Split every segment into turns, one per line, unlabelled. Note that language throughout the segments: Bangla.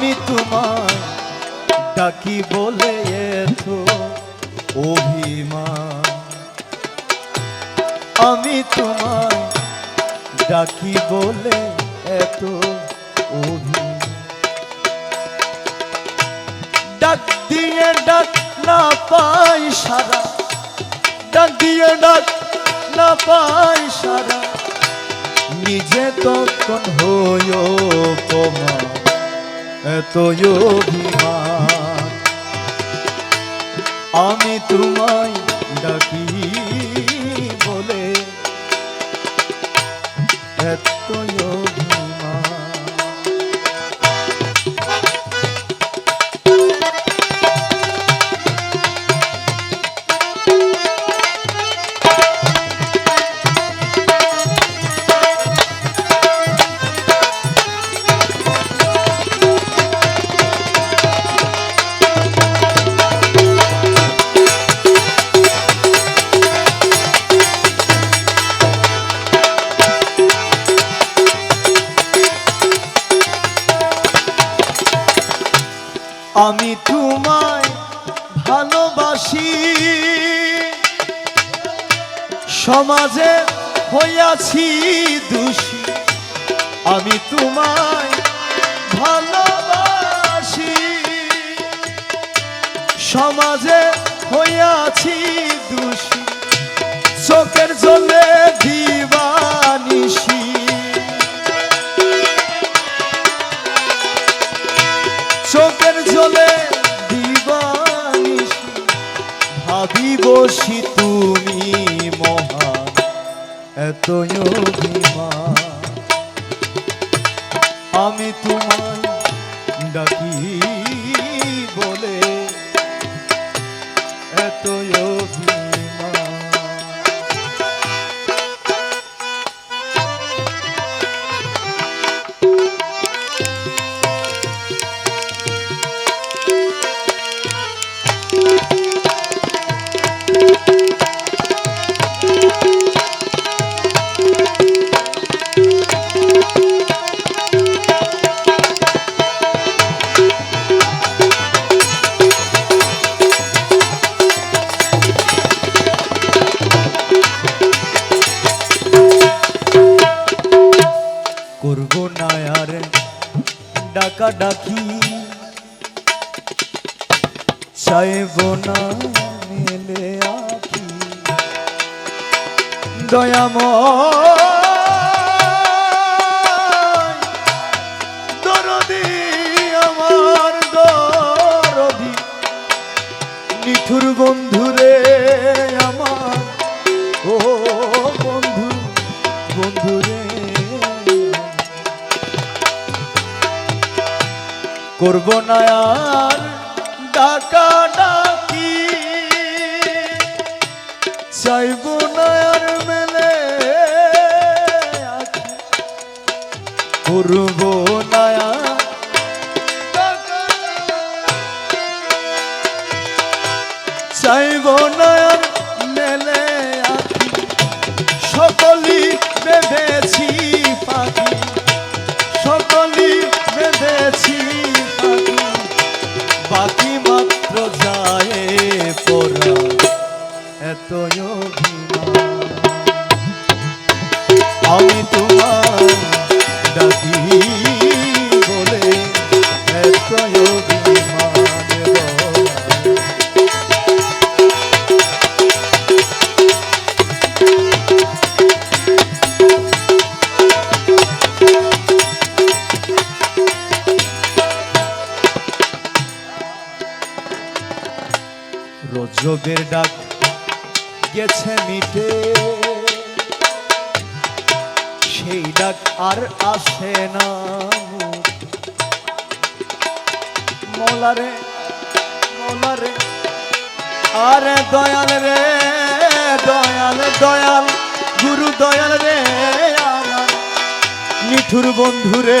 আমি তোমায় ডাকি বলে এত অভিমান। আমি তোমায় ডাকি বলে এত অভিমান। ডাক দিয়ে ডাক না পাই সারা। ডাক দিয়ে ডাক না পাই সারা। নিজে তখন হইও তোমার এত অভিমান। আমি তোমায় ডাকি আমি তোমায় ভালোবাসি। সমাজে হইয়াছি দোষী। আমি তোমায় ভালোবাসি। সমাজে হইয়াছি দোষী। চোখের জলে বসি তুমি মহান এত অভিমান। আমি তোমায় ডাকি ডাকা। চাইব না মেলে আখি দয়াম দরদি আমার দরদি। নিঠুর বন্ধুরে করব না আর আমি তোমার ডাকি বলে অভিমান ডাক গেছে মিটে। সেই ডাক আর আসে না। মোলারে মোলারে, আরে দয়াল রে, দয়াল দয়াল, গুরু দয়াল রে মিঠুর বন্ধু রে।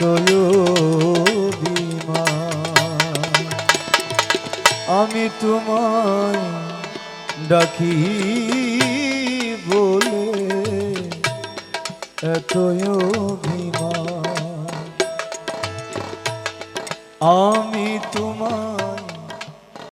এত বিমা আমি তোমায় ডাকি বলে এত বিমা আমি তোমার